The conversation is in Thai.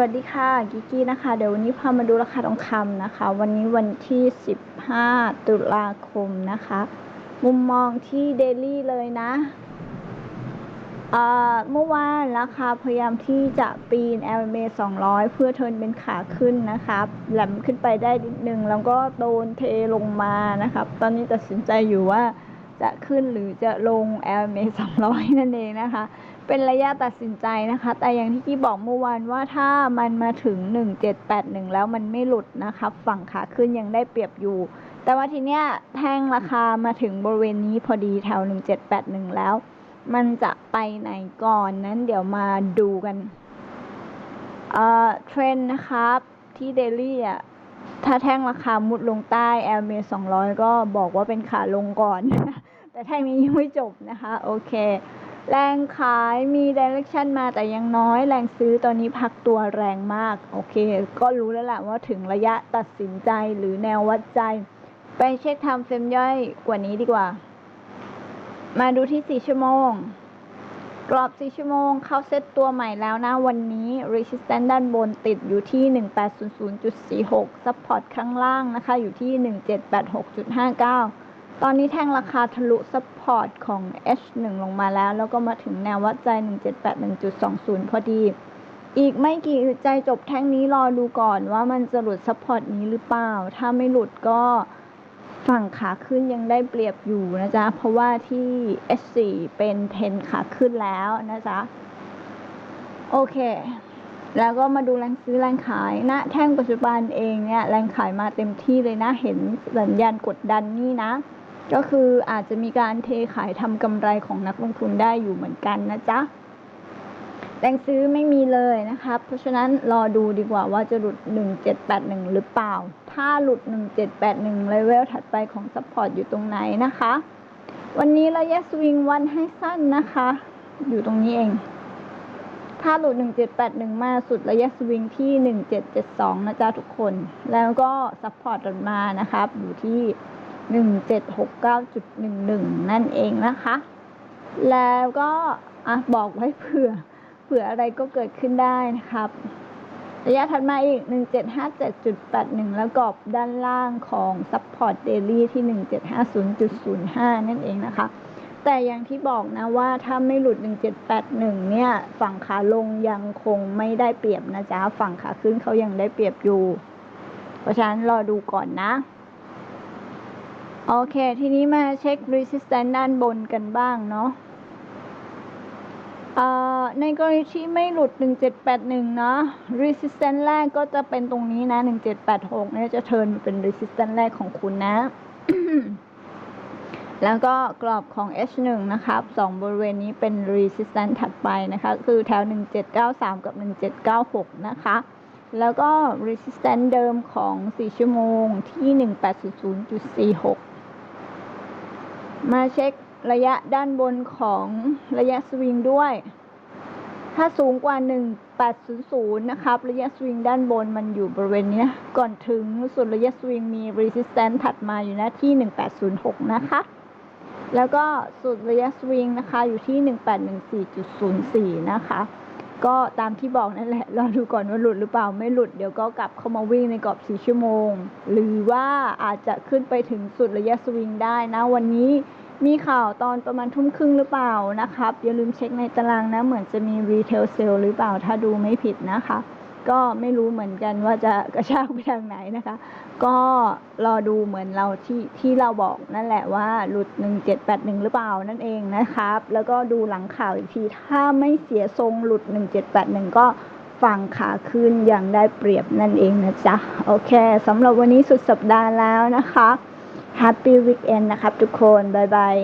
วัสดีค่ะกิกกี้นะคะเดี๋ยววันนี้พามาดูราคาทองคำนะคะ วันนี้วันที่ 15 ตุลาคมนะคะ มุมมองที่เดลี่เลยนะเมื่อวานราคาพยายามที่จะปีน LMA 200 เพื่อเทิร์นเป็นขาขึ้นนะครับแหลมขึ้นไปได้นิดนึงแล้วก็โดนเทลงมานะครับ ตอนนี้ตัดสินใจอยู่ว่าจะขึ้นหรือจะลง LMA 200 นั่นเองนะคะ เป็นระยะตัดสินใจนะคะ แต่อย่างที่กี้บอกเมื่อวานว่าถ้ามันมาถึง 1781 แล้วมันไม่หลุดนะคะฝั่งขาขึ้นยังได้เปรียบอยู่ แต่ว่าทีเนี้ยแท่งราคามาถึงบริเวณนี้พอดีแถว 1781 แล้ว มันจะไปไหนก่อนนั้นเดี๋ยวมาดูกันเอ่อเทรนนะครับที่เดลี่อะถ้าแท่งราคามุดลงใต้ l m 200ก็บอกว่าเป็นขาลงก่อน แต่แท่งนี้ยังไม่จบนะคะ โอเค แรงขายมี direction มาแต่ยังน้อย แรงซื้อตอนนี้พักตัวแรงมาก โอเค ก็รู้แล้วแหละว่าถึงระยะตัดสินใจหรือแนววัดใจ ไปเช็คทำเฟรมย่อยกว่านี้ดีกว่า มาดูที่ 4 ชั่วโมง กรอบ 4 ชั่วโมง เข้าเซตตัวใหม่แล้วนะวันนี้ resistance ด้านบนติดอยู่ที่ 1800.46 support ข้างล่างนะคะ อยู่ที่ 1786.59 ตอนนี้แท่งราคาทะลุ support ของ H1 ลงมาแล้ว แล้วก็มาถึงแนววัดใจ 1781.20 พอดี อีกไม่กี่อึดใจจบแท่งนี้รอดูก่อนว่ามันจะหลุด support นี้หรือเปล่า ถ้าไม่หลุดก็ฝั่งขาขึ้นยังได้เปรียบอยู่นะจ๊ะ เพราะว่าที่ S4 เป็นเทนขาขึ้นแล้วนะจ๊ะ โอเค แล้วก็มาดูแรงซื้อแรงขายณนะแท่งปัจจุบันเองเนี่ยแรงขายมาเต็มที่เลยนะ เห็นสัญญาณกดดันนี่นะ ก็คืออาจจะมีการเทขายทำกำไรของนักลงทุนได้อยู่เหมือนกันนะจ๊ะแรงซื้อไม่มีเลยนะครับเพราะฉะนั้นรอดูดีกว่าว่าจะหลุด 1781 หรือเปล่า ถ้าหลุด 1781 เลเวลถัดไปของซัพพอร์ตอยู่ตรงไหนนะคะ วันนี้ระยะสวิงวันให้สั้นนะคะ อยู่ตรงนี้เอง ถ้าหลุด 1781 มาสุดระยะสวิงที่ 1772 นะจ๊ะทุกคน แล้วก็ซัพพอร์ตมานะครับอยู่ที่ 1769.11 นั่นเองนะคะ แล้วก็อะบอกไว้เผื่อ เผื่ออะไรก็เกิดขึ้นได้นะครับ ระยะถัดมาอีก 1757.81 แล้วกรอบด้านล่างของ Support Daily ที่ 1750.05 นั่นเองนะคะ แต่อย่างที่บอกนะว่าถ้าไม่หลุด 1781 เนี่ย ฝั่งขาลงยังคงไม่ได้เปรียบนะจ๊ะ ฝั่งขาขึ้นเขายังได้เปรียบอยู่ เพราะฉะนั้นรอดูก่อนนะ โอเค ทีนี้มาเช็ค resistance ด้านบนกันบ้างเนาะเอ่อในกรณีที่ไม่หลุด 1781 เนาะ resistance แรกก็จะเป็นตรงนี้นะ 1786เนี่ยจะเทิร์นมาเป็น resistance แรกของคุณนะ แล้วก็กรอบของ H1 นะครับสองบริเวณนี้เป็น resistance ถัดไปนะคะ คือแถว 1793 กับ 1796 นะคะ แล้วก็ resistance เดิมของ 4 ชั่วโมงที่ 1800.46 มาเช็คระยะด้านบนของระยะสวิงด้วย ถ้าสูงกว่า 1800 นะครับ ระยะสวิงด้านบนมันอยู่บริเวณนี้ก่อนถึงส่วนระยะสวิงมี resistance ถัดมาอยู่นะที่ 1806 นะคะ แล้วก็สุดระยะสวิงนะคะอยู่ที่ 1814.04 นะคะ ก็ตามที่บอกนั่นแหละรอดูก่อนว่าหลุดหรือเปล่าไม่หลุดเดี๋ยวก็กลับเข้ามาวิ่งในกรอบ 4 ชั่วโมง หรือว่าอาจจะขึ้นไปถึงสุดระยะสวิงได้นะ วันนี้มีข่าวตอนประมาณทุ่มครึ่งหรือเปล่านะครับ อย่าลืมเช็คในตารางนะ เหมือนจะมีรีเทลเซลหรือเปล่าถ้าดูไม่ผิดนะคะ ก็ไม่รู้เหมือนกันว่าจะกระชากไปทางไหนนะคะ ก็รอดูเหมือนเราที่ที่เราบอกนั่นแหละว่าหลุด 1781 หรือเปล่านั่นเองนะครับ แล้วก็ดูหลังข่าวอีกที ถ้าไม่เสียทรงหลุด 1781 ก็ฝั่งขาขึ้นอย่างได้เปรียบนั่นเองนะจ๊ะ โอเคสำหรับวันนี้สุดสัปดาห์แล้วนะคะ Happy Weekend นะครับทุกคน บ๊ายบาย